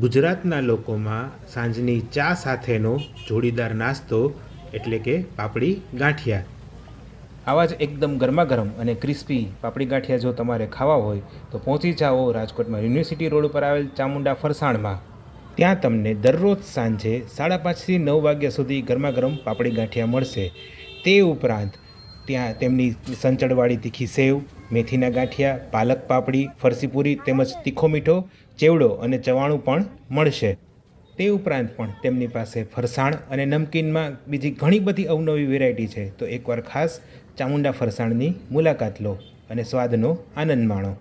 ગુજરાતના લોકોમાં સાંજની ચા સાથેનો જોડીદાર નાસ્તો એટલે કે પાપડી ગાંઠિયા. આવા જ એકદમ ગરમાગરમ અને ક્રિસ્પી પાપડી ગાંઠિયા જો તમારે ખાવા હોય, તો પહોંચી જાઓ રાજકોટમાં યુનિવર્સિટી રોડ ઉપર આવેલ ચામુંડા ફરસાણમાં. ત્યાં તમને દરરોજ સાંજે સાડા પાંચથી નવ વાગ્યા સુધી ગરમાગરમ પાપડી ગાંઠિયા મળશે. તે ઉપરાંત ત્યાં તેમની સંચળવાળી તીખી સેવ, મેથીના ગાંઠિયા, પાલક પાપડી ફરસીપુરી તેમજ તીખો મીઠો, ચેવડો અને ચવાણું પણ મળશે. તે ઉપરાંત પણ તેમની પાસે ફરસાણ અને નમકીનમાં બીજી ઘણી બધી અવનવી વેરાયટી છે. તો એકવાર ખાસ ચામુંડા ફરસાણની મુલાકાત લો અને સ્વાદનો આનંદ માણો.